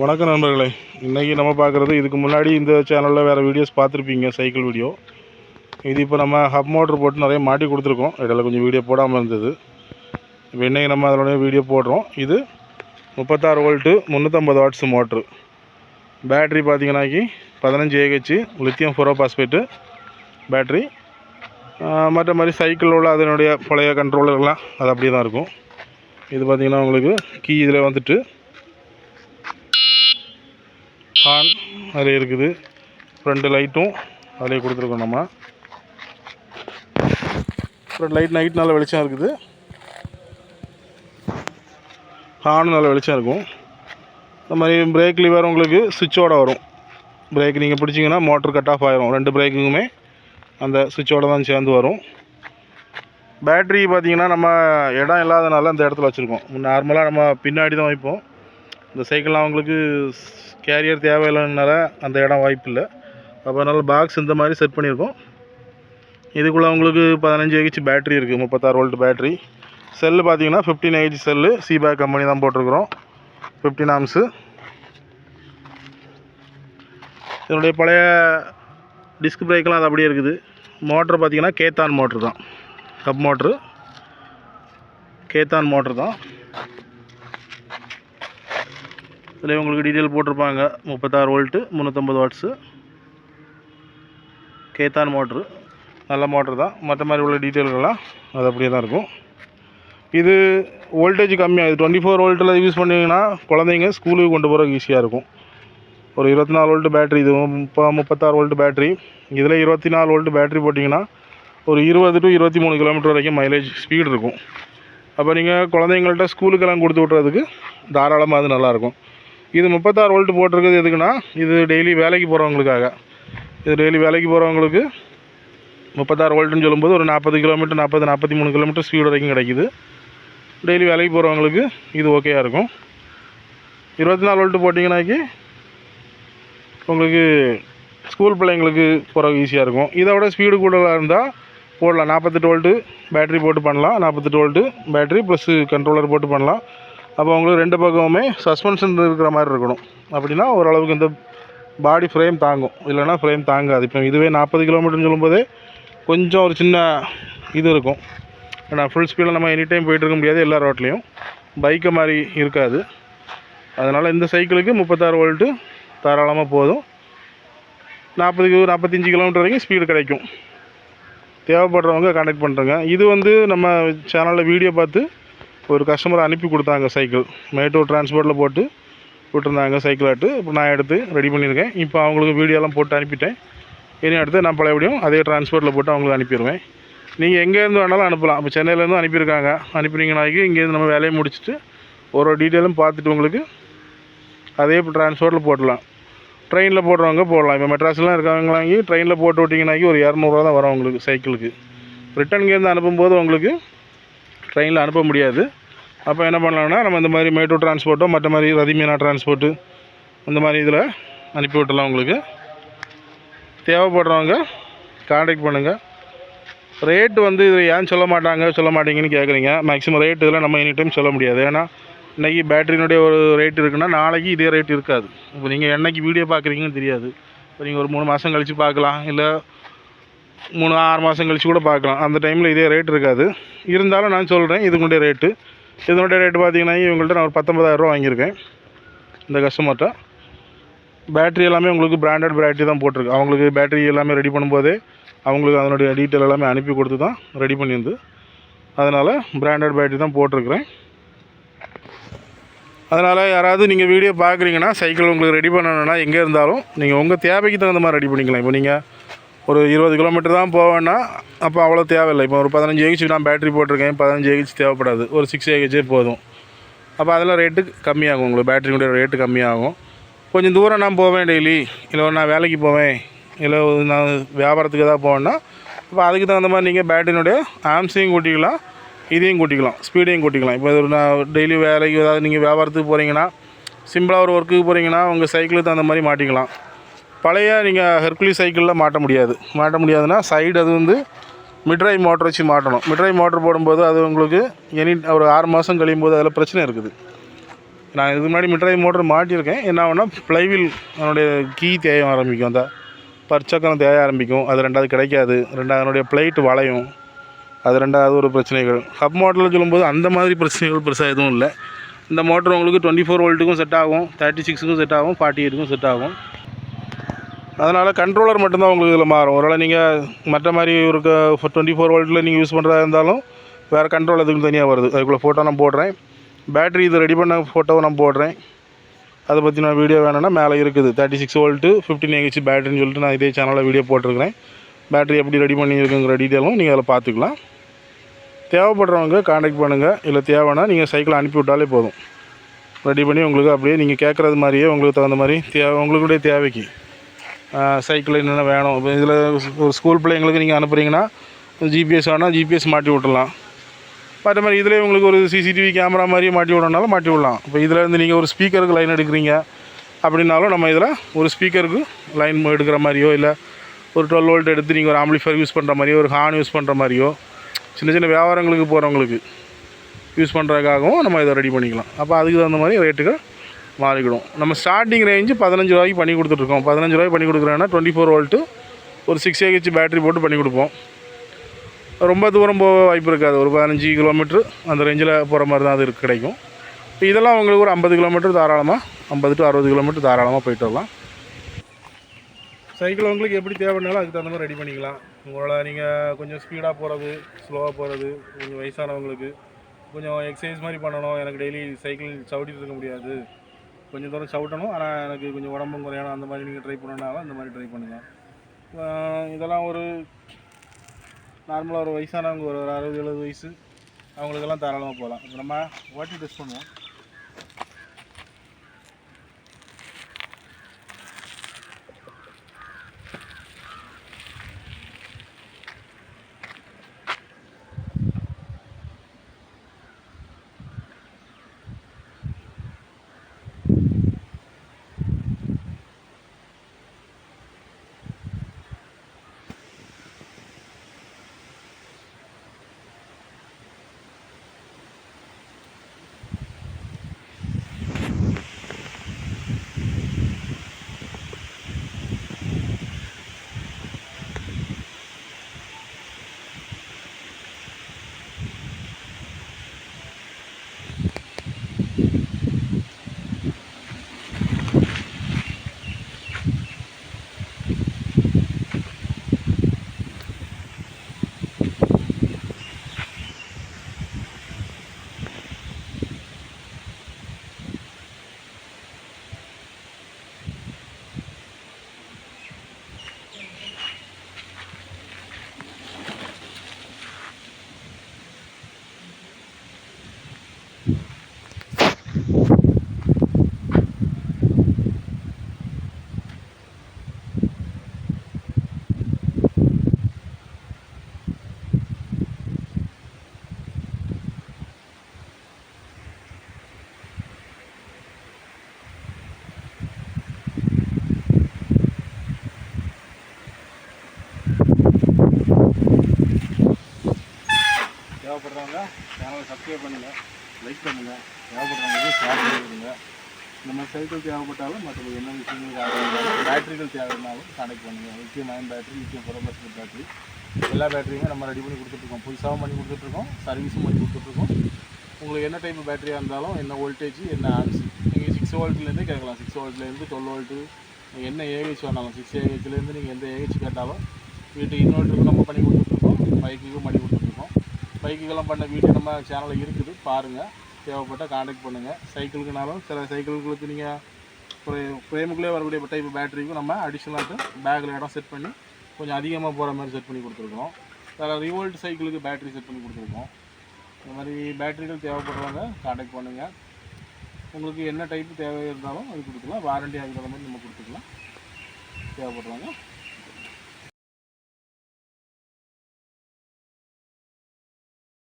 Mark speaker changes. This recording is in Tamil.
Speaker 1: வணக்கம் நண்பர்களே. இன்றைக்கி நம்ம பார்க்குறது இதுக்கு முன்னாடி இந்த சேனலில் வேறு வீடியோஸ் பார்த்துருப்பீங்க சைக்கிள் வீடியோ இது இப்போ நம்ம ஹப் மோட்ரு போட்டு நிறைய மாட்டி கொடுத்துருக்கோம். இடையில கொஞ்சம் வீடியோ போடாமல் இருந்தது. இப்போ இன்றைக்கி நம்ம அதனுடைய வீடியோ போடுறோம். இது முப்பத்தாறு வோல்ட்டு முந்நூற்றம்பது வாட்ஸ் மோட்ரு பேட்ரி பார்த்தீங்கன்னாக்கி பதினஞ்சு AH lithium ferro phosphate battery மற்ற மாதிரி சைக்கிள் உள்ள அதனுடைய பழைய கண்ட்ரோலர்லாம் அது அப்படியே தான் இருக்கும். இது பார்த்திங்கன்னா உங்களுக்கு கீ இதில் வந்துட்டு ஹார்ன் அதில் இருக்குது. ஃப்ரண்ட் லைட்டும் அதிலே கொடுத்துருக்கோம் நம்ம. ஃப்ரண்ட் லைட் நைட் நல்ல வெளிச்சம் இருக்குது. ஹார்ன் நல்ல வெளிச்சம் இருக்கும். இந்த மாதிரி பிரேக் லிவர் உங்களுக்கு சுவிட்சோட வரும். பிரேக் நீங்கள் பிடிச்சிங்கன்னா மோட்டர் கட் ஆஃப் ஆயிரும். ரெண்டு பிரேக்குமே அந்த சுவிட்சோட தான் சேர்ந்து வரும். பேட்ரி பார்த்திங்கன்னா நம்ம இடம் இல்லாதனால அந்த இடத்துல வச்சுருக்கோம். நார்மலாக நம்ம பின்னாடி தான் வைப்போம். இந்த சைக்கிள்லாம் அவங்களுக்கு கேரியர் தேவையில்லைனால அந்த இடம் வாய்ப்பு இல்லை அப்போ அதனால் பாக்ஸ் இந்த மாதிரி செட் பண்ணியிருக்கோம். இதுக்குள்ளே அவங்களுக்கு பதினஞ்சு ஏஹெச் பேட்ரி இருக்குது முப்பத்தாறு வோல்ட் பேட்ரி செல்லு பார்த்தீங்கன்னா ஃபிஃப்டீன் ஏஹெச் செல்லு சிபேக் கம்பெனி தான் போட்டிருக்கிறோம். ஃபிஃப்டின் ஆம்ஸு இதனுடைய பழைய டிஸ்க் பிரேக்கெலாம் அது அப்படியே இருக்குது. மோட்ரு பார்த்தீங்கன்னா கேத்தான் மோட்ரு தான். கப் மோட்ரு கேத்தான் மோட்ரு தான். இதில் உங்களுக்கு டீட்டெயில் போட்டிருப்பாங்க. முப்பத்தாறு வோல்ட்டு முந்நூற்றம்பது வாட்ஸு கேத்தான் மோட்ரு நல்ல மோட்ரு தான். மற்ற மாதிரி உள்ள டீட்டெயில்கள்லாம் அது அப்படியே தான் இருக்கும். இது வோல்டேஜ் கம்மியாக இது டுவெண்ட்டி ஃபோர் வோல்ட்டில் யூஸ் பண்ணிங்கன்னா குழந்தைங்க ஸ்கூலுக்கு கொண்டு போகிறதுக்கு ஈஸியாக இருக்கும். ஒரு இருபத்தி நாலு வோல்ட் பேட்ரி இது முப்பா முப்பத்தாறு வோல்ட் பேட்ரி இதில் இருபத்தி நாலு வோல்ட் பேட்ரி போட்டிங்கன்னா ஒரு இருபது டு இருபத்தி மூணு கிலோமீட்டர் வரைக்கும் மைலேஜ் ஸ்பீடு இருக்கும். அப்போ நீங்கள் குழந்தைங்கள்ட்ட ஸ்கூலுக்கெல்லாம் கொடுத்து விட்றதுக்கு தாராளமாக அது நல்லாயிருக்கும் இது முப்பத்தாறு வோல்ட் போட்டிருக்குது எதுக்குன்னா இது டெய்லி வேலைக்கு போகிறவங்களுக்காக இது டெய்லி வேலைக்கு போகிறவங்களுக்கு முப்பத்தாறு வோல்ட்டுன்னு சொல்லும்போது ஒரு நாற்பது கிலோமீட்டர் நாற்பது நாற்பத்தி மூணு கிலோமீட்டர் ஸ்பீடு வரைக்கும் கிடைக்குது. டெய்லி வேலைக்கு போகிறவங்களுக்கு இது ஓகேயாக இருக்கும். இருபத்தி நாலு வோல்ட்டு போட்டிங்கனாக்கி உங்களுக்கு ஸ்கூல் பிள்ளைங்களுக்கு போகிறதுக்கு ஈஸியாக இருக்கும். இதை விட ஸ்பீடு கூடலாக இருந்தால் போடலாம். நாற்பத்தெட்டு வோல்ட்டு பேட்ரி போட்டு பண்ணலாம். நாற்பத்தெட்டு வோல்ட்டு பேட்ரி ப்ளஸ் கண்ட்ரோலர் போட்டு பண்ணலாம். அப்போ உங்களுக்கு ரெண்டு பக்கமுமே சஸ்பென்ஷன் இருக்கிற மாதிரி இருக்கணும். அப்படின்னா ஓரளவுக்கு இந்த பாடி ஃப்ரேம் தாங்கும். இல்லைன்னா ஃப்ரேம் தாங்காது. இப்போ இதுவே நாற்பது கிலோமீட்டர்னு சொல்லும்போதே கொஞ்சம் ஒரு சின்ன இது இருக்கும். ஏன்னா ஃபுல் ஸ்பீடில் நம்ம எனி டைம் போயிட்டுருக்க முடியாது எல்லா ரோட்லேயும் பைக்கை மாதிரி இருக்காது. அதனால் இந்த சைக்கிளுக்கு முப்பத்தாறு வோல்ட்டு தாராளமாக போதும். நாற்பது நாற்பத்தஞ்சு கிலோமீட்டர் வரைக்கும் ஸ்பீடு கிடைக்கும். தேவைப்படுறவங்க கான்டாக்ட் பண்ணுறேங்க இது வந்து நம்ம சேனலில் வீடியோ பார்த்து ஒரு கஸ்டமர் அனுப்பி கொடுத்தாங்க சைக்கிள் மேட்டூர் டிரான்ஸ்போர்ட்டில் போட்டு விட்டுருந்தாங்க சைக்கிளாட்டு இப்போ நான் எடுத்து ரெடி பண்ணியிருக்கேன். இப்போ அவங்களுக்கு வீடியோலாம் போட்டு அனுப்பிட்டேன். இனி அடுத்து நான் பழையபடியும் அதே டிரான்ஸ்போர்ட்டில் போட்டு அவங்களுக்கு அனுப்பிடுவேன். நீங்கள் எங்கேருந்து வேணாலும் அனுப்பலாம். இப்போ சென்னையிலேருந்து அனுப்பியிருக்காங்க. அனுப்பினீங்கனாக்கி இங்கேருந்து நம்ம வேலையை முடிச்சுட்டு ஒரு ஒரு டீட்டெயிலும் பார்த்துட்டு உங்களுக்கு அதே இப்போ டிரான்ஸ்போர்ட்டில் போடலாம் ட்ரெயினில் போடுறவங்க போடலாம். இப்போ மெட்ராஸ்லாம் இருக்காங்களாங்கி ட்ரெயினில் போட்டு விட்டிங்கனாக்கி ஒரு இரநூறுவா தான் வரும் உங்களுக்கு சைக்கிளுக்கு ரிட்டர்ன்கேருந்து அனுப்பும்போது உங்களுக்கு ட்ரெயினில் அனுப்ப முடியாது. அப்போ என்ன பண்ணலாம்னா நம்ம இந்த மாதிரி மேட்டூர் டிரான்ஸ்போர்ட்டோ மற்ற மாதிரி ரதிமீனா டிரான்ஸ்போர்ட்டு இந்த மாதிரி இதில் அனுப்பி விட்டுலாம் உங்களுக்கு. தேவைப்படுறவங்க காண்டாக்ட் பண்ணுங்கள் ரேட்டு வந்து இது ஏன் சொல்ல மாட்டாங்க சொல்ல மாட்டீங்கன்னு கேட்குறீங்க மேக்ஸிமம் ரேட் இதெல்லாம் நம்ம எனி டைம் சொல்ல முடியாது. ஏன்னா இன்றைக்கி பேட்டரியினுடைய ஒரு ரேட் இருக்குன்னா நாளைக்கு இதே ரேட் இருக்காது. இப்போ நீங்கள் என்னைக்கு வீடியோ பார்க்குறீங்கன்னு தெரியாது. இப்போ நீங்கள் ஒரு மூணு மாதம் கழித்து பார்க்கலாம். இல்லை மூணு ஆறு மாதம் கழித்து கூட பார்க்கலாம். அந்த டைமில் இதே ரேட் இருக்காது. இருந்தாலும் நான் சொல்கிறேன் இதுக்குடைய ரேட்டு இதனுடைய ரேட்டு பார்த்தீங்கன்னா இவங்கள்ட்ட நான் ஒரு பத்தொம்பதாயிரரூவா வாங்கியிருக்கேன். இந்த கஸ்டமர்கிட்ட பேட்ரி எல்லாமே உங்களுக்கு பிராண்டட் பேட்டரி தான் போட்டிருக்கு. அவங்களுக்கு பேட்டரி எல்லாமே ரெடி பண்ணும்போதே அவங்களுக்கு அதனுடைய டீட்டெயில் எல்லாமே அனுப்பி கொடுத்து தான் ரெடி பண்ணியிருந்து அதனால் பிராண்டட் பேட்டரி தான் போட்டிருக்கிறேன். அதனால் யாராவது நீங்கள் வீடியோ பார்க்குறீங்கன்னா சைக்கிள் உங்களுக்கு ரெடி பண்ணணுன்னா எங்கே இருந்தாலும் நீங்கள் உங்கள் தேவைக்கு தகுந்த மாதிரி ரெடி பண்ணிக்கலாம். இப்போ நீங்கள் ஒரு இருபது கிலோமீட்டர் தான் போவேன்னா அப்போ அவ்வளோ தேவையில்லை. இப்போ ஒரு பதினஞ்சு ஏஹெச் நான் பேட்டரி போட்டிருக்கேன். பதினஞ்சு ஏஹெச் தேவைப்படாது. ஒரு சிக்ஸ் ஏஹெச்சே போதும். அப்போ அதெல்லாம் ரேட்டு கம்மியாகும் உங்களுக்கு. பேட்டரியுடைய ரேட்டு கம்மியாகும். கொஞ்சம் தூரம் நான் போவேன் டெய்லி இல்லை நான் வேலைக்கு போவேன். இல்லை நான் வியாபாரத்துக்கு ஏதாவது போவேன்னா இப்போ அதுக்கு தகுந்த மாதிரி நீங்கள் பேட்டரியினுடைய ஆம்ஸையும் கூட்டிக்கலாம். இதையும் கூட்டிக்கலாம். ஸ்பீடையும் கூட்டிக்கலாம். இப்போ ஒரு நான் டெய்லி வேலைக்கு ஏதாவது நீங்கள் வியாபாரத்துக்கு போகிறீங்கன்னா சிம்பிளாக ஒரு ஒர்க்குக்கு போகிறீங்கன்னா உங்கள் சைக்கிளுக்கு தகுந்த மாதிரி மாட்டிக்கலாம். பழைய நீங்கள் ஹெர்குலி சைக்கிளில் மாட்ட முடியாது. மாட்ட முடியாதுன்னா சைடு அது வந்து மிட்ரை மோட்டர் வச்சு மாட்டணும். மிட்ரை மோட்டர் போடும்போது அது உங்களுக்கு எனி ஒரு ஆறு மாதம் கழியும் போது அதில் பிரச்சனை இருக்குது. நான் இதுக்கு முன்னாடி மிட்ராய் மோட்டர் மாட்டியிருக்கேன். என்ன ஆகுனா ஃப்ளைவில் அதனுடைய கீ தேய ஆரம்பிக்கும். அந்த பற்சக்கரம் தேய ஆரம்பிக்கும். அது ரெண்டாவது கிடைக்காது. ரெண்டாவது அதனுடைய பிளைட் வளையும். அது ரெண்டாவது ஒரு பிரச்சனைகள். ஹப் மோட்டரில் சொல்லும்போது அந்த மாதிரி பிரச்சனைகள் பெருசாக எதுவும் இல்லை. இந்த மோட்டர் உங்களுக்கு டுவெண்ட்டி ஃபோர் வோல்ட்டுக்கும் செட் ஆகும். தேர்ட்டி சிக்ஸுக்கும் செட் ஆகும். ஃபார்ட்டி எயிட்டுக்கும் செட் ஆகும். அதனால் கண்ட்ரோலர் மட்டும்தான் உங்களுக்கு இதில் மாறும். ஒருவேளை நீங்கள் மற்ற மாதிரி ஒரு டுவெண்ட்டி ஃபோர் வோல்ட்டில் நீங்கள் யூஸ் பண்ணுறதா இருந்தாலும் வேறு கண்ட்ரோல் அதுக்கு தனியாக வருது. அதுக்குள்ளே ஃபோட்டோ நான் போடுறேன். பேட்டரி இது ரெடி பண்ண ஃபோட்டோவை நான் போடுறேன். அதை பற்றி நான் வீடியோ வேணும்னா மேலே இருக்குது. Thirty six volt fifteen AH பேட்டரின்னு சொல்லிட்டு நான் இதே சேனலில் வீடியோ போட்டிருக்கிறேன். பேட்டரி எப்படி ரெடி பண்ணியிருக்குங்கிற டீட்டெயிலும் நீங்கள் அதில் பார்த்துக்கலாம். தேவைப்படுறவங்க காண்டாக்ட் பண்ணுங்கள் இல்லை தேவைன்னா நீங்கள் சைக்கிளை அனுப்பி விட்டாலே போதும். ரெடி பண்ணி உங்களுக்கு அப்படியே நீங்கள் கேட்குறது மாதிரியே உங்களுக்கு தகுந்த மாதிரி தேவை உங்களுடைய தேவைக்கு. சைக்கிள் என்னென்ன வேணும்? இப்போ இதில் ஒரு ஸ்கூல் பிள்ளைங்களுக்கு நீங்கள் அனுப்புகிறீங்கன்னா ஜிபிஎஸ் வேணால் ஜிபிஎஸ் மாட்டி விட்டுலாம் மற்ற மாதிரி இதிலே உங்களுக்கு ஒரு சிசிடிவி கேமரா மாதிரியே மாட்டி விடனாலும் மாட்டி விடலாம். இப்போ இதில் இருந்து நீங்கள் ஒரு ஸ்பீக்கருக்கு லைன் எடுக்கிறீங்க அப்படின்னாலும் நம்ம இதில் ஒரு ஸ்பீக்கருக்கு லைன் எடுக்கிற மாதிரியோ இல்லை ஒரு டுவெல் வோல்ட் எடுத்து நீங்கள் ஒரு ஆம்பிளிஃபயர் யூஸ் பண்ணுற மாதிரியோ ஒரு ஹார்ன் யூஸ் பண்ணுற மாதிரியோ சின்ன சின்ன வியாபாரங்களுக்கு போகிறவங்களுக்கு யூஸ் பண்ணுறதுக்காகவும் நம்ம இதை ரெடி பண்ணிக்கலாம். அப்போ அதுக்கு தகுந்த மாதிரி ரேட்டுகள் மாறிக்கிடும். நம்ம ஸ்டார்டிங் ரேஞ்சு பதினஞ்சு ரூபாய்க்கு பண்ணி கொடுத்துட்ருக்கோம். பதினஞ்சு ரூபாய்க்கு பண்ணி கொடுக்குறேன்னா டுவெண்ட்டி ஃபோர் வோல்ட்டு ஒரு சிக்ஸ் ஏஹெச் பேட்டரி போட்டு பண்ணி கொடுப்போம். ரொம்ப தூரம் போக வாய்ப்பு இருக்காது. ஒரு பதினஞ்சு கிலோமீட்ரு அந்த ரேஞ்சில் போகிற மாதிரி தான் அது கிடைக்கும். இதெல்லாம் உங்களுக்கு ஒரு ஐம்பது கிலோமீட்டர் தாராளமாக ஐம்பது டு அறுபது கிலோமீட்டர் தாராளமாக போயிட்டு வரலாம். சைக்கிள் உங்களுக்கு எப்படி தேவைன்னாலும் அதுக்கு தகுந்த மாதிரி ரெடி பண்ணிக்கலாம். உங்களால் நீங்கள் கொஞ்சம் ஸ்பீடாக போகிறது ஸ்லோவாக போகிறது கொஞ்சம் வயசானவங்களுக்கு கொஞ்சம் எக்ஸசைஸ் மாதிரி பண்ணணும். எனக்கு டெய்லி சைக்கிள் சவுட்டிட்டு இருக்க முடியாது. கொஞ்சம் தூரம் சவுட்டணும். ஆனால் எனக்கு கொஞ்சம் உடம்பும் குறையணும். அந்த மாதிரி நீங்கள் ட்ரை பண்ணனாலும் அந்த மாதிரி ட்ரை பண்ணுங்கள் இதெல்லாம் ஒரு நார்மலாக ஒரு வயசானவங்க ஒரு ஒரு அறுபது எழுபது வயசு அவங்களுக்கெல்லாம் தாராளமாக போகலாம். இப்போ நம்ம ஓட்டி டெஸ்ட் பண்ணுவோம் தேவைப்படுறவங்க சேனலை சப்ஸ்கிரைப் பண்ணுங்கள் லைக் பண்ணுங்கள் தேவைப்படுறவங்களுக்கு ஷேர் பண்ணிவிடுங்க இந்த மாதிரி சைக்கிள் தேவைப்பட்டாலும் மற்ற என்ன விஷயங்கள் பேட்டரிகள் தேவைனாலும் கனெக்ட் பண்ணுங்கள் லித்தியம் அயன் பேட்டரி லித்தியம் புரோபஸ்கட் பேட்டரி எல்லா பேட்டரியுமே நம்ம ரெடி பண்ணி கொடுத்துட்ருக்கோம். புதுசாகவும் பண்ணி கொடுத்துட்ருக்கோம். சர்வீஸும் பண்ணி கொடுத்துட்ருக்கோம். உங்களுக்கு என்ன டைப் பேட்டரியாக இருந்தாலும் என்ன வோல்டேஜ் என்ன ஆன்ஸ் நீங்கள் சிக்ஸ் வோல்ட்லேருந்து கேட்கலாம். சிக்ஸ் வோல்ட்லேருந்து டுவெல் வோல்ட்டு நீங்கள் என்ன ஏஹெச் வேணாலும் சிக்ஸ் ஏஹெச்லேருந்து நீங்கள் எந்த ஏஹெச் கேட்டாலும் வீட்டு இன்வெர்ட்டருக்கு நம்ம பண்ணி கொடுத்துட்ருக்கோம். பைக்குக்கும் பண்ணி கொடுத்துட்ருக்கோம். பைக்குக்கெல்லாம் பண்ண வீடியோ நம்ம சேனலில் இருக்குது. பாருங்கள் தேவைப்பட்டால் காண்டாக்ட் பண்ணுங்கள் சைக்கிளுக்குனாலும் சில சைக்கிள்களுக்கு நீங்கள் ஒரு ஃப்ரேமுக்குள்ளே வரக்கூடிய டைப் பேட்டரிக்கும் நம்ம அடிஷ்னலாக பேக்கில் இடம் செட் பண்ணி கொஞ்சம் அதிகமாக போகிற மாதிரி செட் பண்ணி கொடுத்துருக்கோம். வேறு ரிவோல்ட் சைக்கிளுக்கு பேட்டரி செட் பண்ணி கொடுத்துருக்கோம். இந்த மாதிரி பேட்டரிகள் தேவைப்படுறவங்க காண்டாக்ட் பண்ணுங்கள் உங்களுக்கு என்ன டைப் தேவை இருந்தாலும் அது கொடுத்துக்கலாம் வாரண்டி அதுக்கு தகுந்த மாதிரி நம்ம கொடுத்துக்கலாம். தேவைப்படுறவங்க